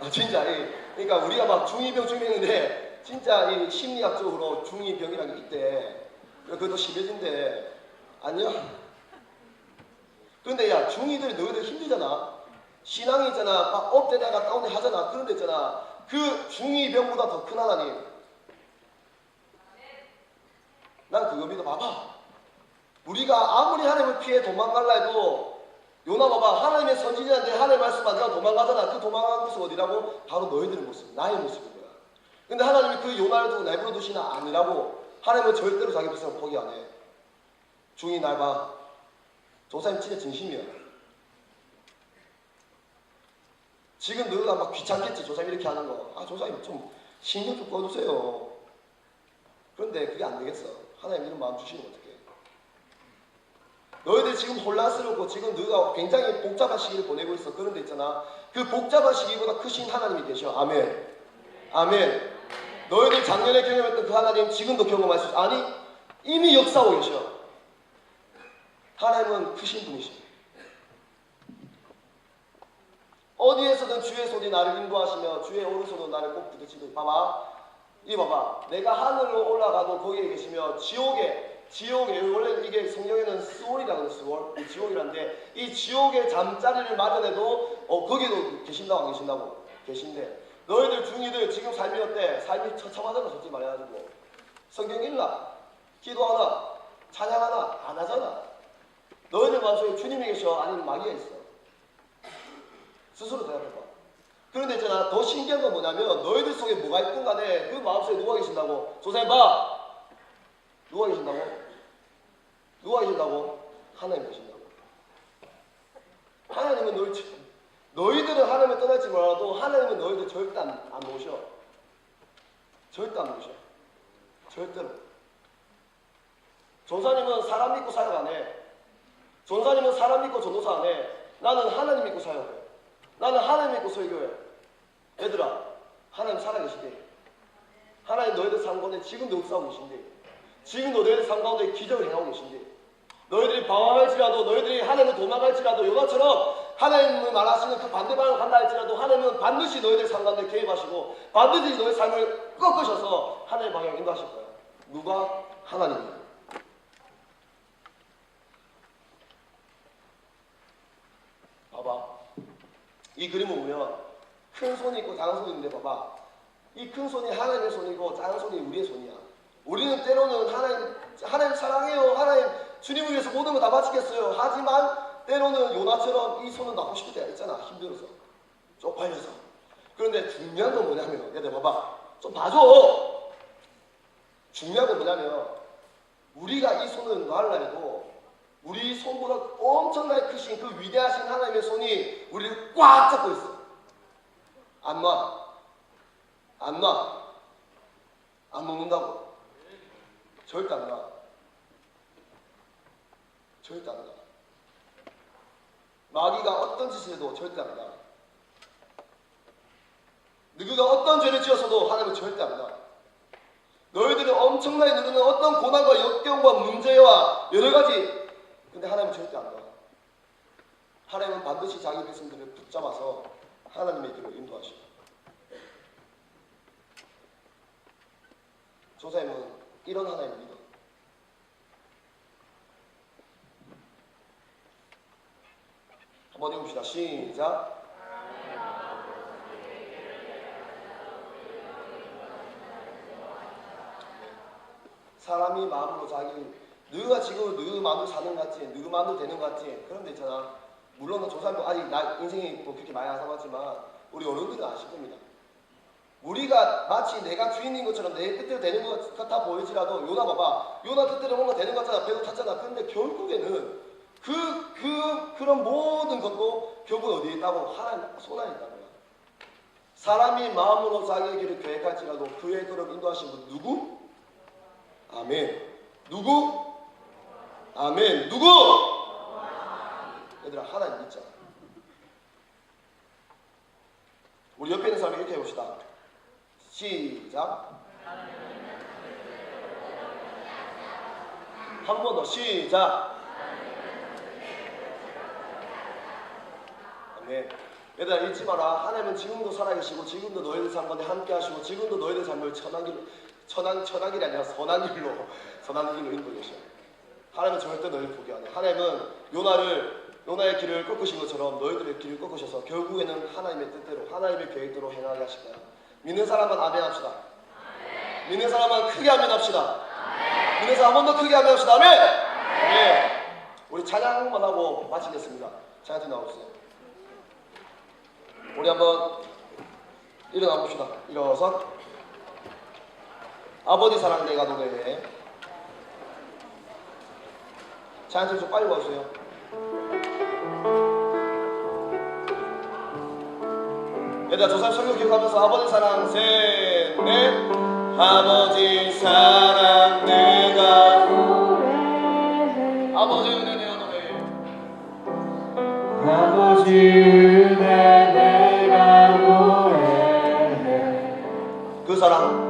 아 진짜 이 그러니까 우리가 막 중이병 중이병인데 진짜 이 심리학적으로 중이병이라는 게 있대. 그것도 심해진대. 아니야? 근데 야 중이들이 너희들 힘들잖아. 신앙이 있잖아. 막 업되다가 다운돼 하잖아. 그런데 있잖아. 그 중이병보다 더 큰 하나님. 난 그거 믿어 봐봐. 우리가 아무리 하나님을 피해 도망갈라 해도 요나 봐봐. 하나님의 선지자인데 하나님 말씀 안 들어 도망가잖아. 그 도망간 곳은 어디라고? 바로 너희들의 모습 나의 모습인 거야. 근데 하나님이 그 요나를 두고 내버려 두시나 아니라고. 하나님은 절대로 자기 백성을 포기 안해. 중이 날봐. 조사님 진짜 진심이야. 지금 너희가 막 귀찮겠지? 조사님 이렇게 하는 거아 조사님 좀 신경 좀 꺼주세요. 그런데 그게 안 되겠어. 하나님 이런 마음 주시면 어떡해 너희들 지금 혼란스럽고 지금 너희가 굉장히 복잡한 시기를 보내고 있어. 그런데 있잖아. 그 복잡한 시기보다 크신 하나님이 계셔. 아멘. 아멘. 너희들 작년에 경험했던 그 하나님 지금도 경험할 수 있어. 아니, 이미 역사하고 계셔. 하나님은 크신 분이셔. 어디에서든 주의 손이 나를 인도하시며 주의 오른손으로 나를 꼭 부딪히듯 봐봐. 이 봐봐. 내가 하늘로 올라가도 거기에 계시며 지옥에 지옥에 원래 이게 성경에는 스월이라고 스월? 이 지옥이란데 이 지옥의 잠자리를 마련해도 어 거기도 계신다고 안 계신다고? 계신데 너희들 중이들 지금 삶이 어때? 삶이 처참하잖아 솔직히 말해가지고. 성경 읽나? 기도하나? 찬양하나? 안 하잖아. 너희들 마음속에 주님이 계셔? 아니면 마귀가 있어? 스스로 대답해봐. 그런데 있잖아. 더 신기한 건 뭐냐면 너희들 속에 뭐가 있든 간에 그 마음속에 누가 계신다고? 조사해봐. 누가 계신다고? 누가 계신다고? 하나님 계신다고. 하나님은 너희, 너희들은 하나님을 떠날지 몰라도 하나님은 너희들 절대 안, 안 모셔. 절대 안 모셔. 절대로. 전사님은 사람 믿고 사역 안 해. 전사님은 사람 믿고 전도사 안 해. 나는 하나님 믿고 사역해. 나는 하나님 믿고 설교해. 얘들아, 하나님 살아계시대. 하나님 너희들 삶 가운데 지금 도 역사하고 계신대. 지금도 너희들 삶 가운데 기적을 행하고 계신데 너희들이 방황할지라도 너희들이 하나님을 도망갈지라도 요나처럼 하나님을 말하시는 그 반대 방향을 간다 할지라도 하나님은 반드시 너희들 삶 가운데 개입하시고 반드시 너희 삶을 꺾으셔서 하나님의 방향 인도하실 거야. 누가? 하나님이. 봐봐. 이 그림을 보면 큰 손이 있고 작은 손이 있는데 봐봐. 이 큰 손이 하나님의 손이고 작은 손이 우리의 손이야. 우리는 때로는 하나님, 하나님 사랑해요. 하나님 주님을 위해서 모든 거 다 바치겠어요. 하지만 때로는 요나처럼 이 손은 놔고 싶을 때가 있잖아. 힘들어서. 쪽팔려서. 그런데 중요한 건 뭐냐면, 얘들 봐봐. 좀 봐줘. 중요한 건 뭐냐면, 우리가 이 손을 놔라 해도 우리 손보다 엄청나게 크신 그 위대하신 하나님의 손이 우리를 꽉 잡고 있어. 안 놔. 안 놔. 안 놓는다고. 절대 안 놔. 절대 안 놔. 마귀가 어떤 짓을 해도 절대 안 놔. 누구가 어떤 죄를 지었어도 하나님은 절대 안 놔. 너희들은 엄청나게 누르는 어떤 고난과 역경과 문제와 여러 가지 근데 하나님은 절대 안 놔. 하나님은 반드시 자기 백성들을 붙잡아서 하나님의 길로 인도하시고 조사님은 이런 하나님 믿어. 한번 읽읍시다. 시작. 사람이 마음으로 자기 너가 지금 너희 마음으로 사는 것 같지, 너희 마음으로 되는 것 같지. 그런데 있잖아. 물론 조사님도 아직 나 인생이 뭐 그렇게 많이 안 살았지만 우리 어른들은 아실 겁니다. 우리가 마치 내가 주인인 것처럼 내 뜻대로 되는 것 같아 보이지라도 요나 봐봐 요나 뜻대로 뭔가 되는 것 같잖아 배도 탔잖아 근데 결국에는 그, 그, 그런 모든 것도 결국 어디에 있다고 하나님 손 안에 있다고요 사람이 마음으로 자기의 길을 계획할지라도 그의 걸음 인도하신 분 누구? 아멘 누구? 아멘 누구? 얘들아 하나님 믿자 우리 옆에 있는 사람이 이렇게 해봅시다 시작. 한 번 더 시작. 아멘. 얘들아 잊지 마라. 하나님은 지금도 살아계시고 지금도 너희들 삶 가운데 함께 하시고 지금도 너희들 삶을 천한 길로 천한 천한 길이 아니라 선한 길로 선한 길로 인도해 주셔. 하나님은 절대 너희를 포기 안 해. 하나님은 요나를 요나의 길을 꺾으신 것처럼 너희들의 길을 꺾으셔서 결국에는 하나님의 뜻대로 하나님의 계획대로 행하게 하실 거야. 믿는 사람은 아멘 합시다. 믿는 사람은 크게 아멘 합시다. 믿는 사람 한번더 크게 아멘 합시다. 아멘. 네. 우리 찬양만 하고 마치겠습니다. 찬양 팀 나와주세요. 우리 한번 일어나 봅시다. 일어서 아버지 사랑 내가 노래해. 찬양팀 좀 빨리 와주세요. 얘들아 조상 설교 기억하면서 아버지 사랑 셋넷 아버지 사랑 내가 아버지 은혜 노래해. 아버지 은혜 내가 그 사랑 그 사랑